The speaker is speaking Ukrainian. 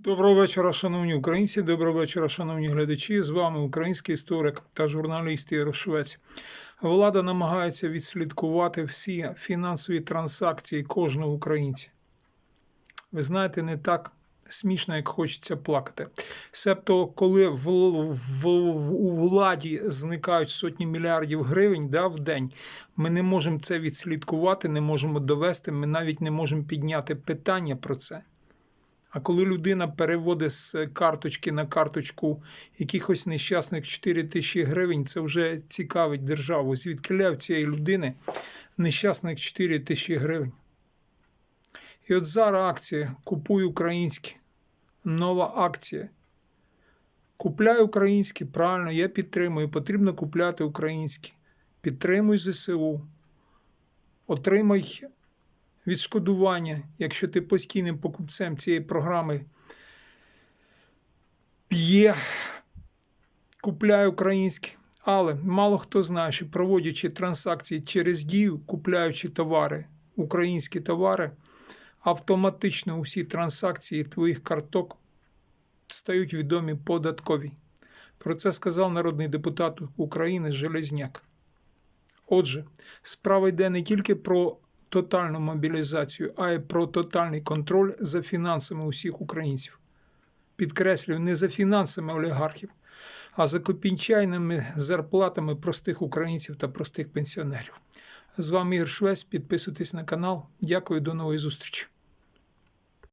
Доброго вечора, шановні українці. Доброго вечора, шановні глядачі. З вами український історик та журналіст Ігор Швець. Влада намагається відслідкувати всі фінансові транзакції кожного українця. Ви знаєте, не так смішно, як хочеться плакати. Себто, коли в, в, в- у владі зникають сотні мільярдів гривень да, в день, ми не можемо це відслідкувати, не можемо довести, ми навіть не можемо підняти питання про це. А коли людина переводить з карточки на карточку якихось нещасних 4 тисячі гривень, це вже цікавить державу. Звідки в цієї людини нещасних 4 тисячі гривень. І от зараз акція Купуй українське. Нова акція. Купляй українське, правильно, я підтримую. Потрібно купляти українське. Підтримуй ЗСУ. Отримай відшкодування, якщо ти постійним покупцем цієї програми є, купляй українське. Але мало хто знає, що проводячи транзакції через дію, купляючи товари, українські товари, автоматично усі транзакції твоїх карток стають відомі податкові. Про це сказав народний депутат України Железняк. Отже, справа йде не тільки про тотальну мобілізацію, а й про тотальний контроль за фінансами усіх українців. Підкреслюю, не за фінансами олігархів, а за копійчайними зарплатами простих українців та простих пенсіонерів. З вами Ігор Швець. Підписуйтесь на канал. Дякую, до нової зустрічі.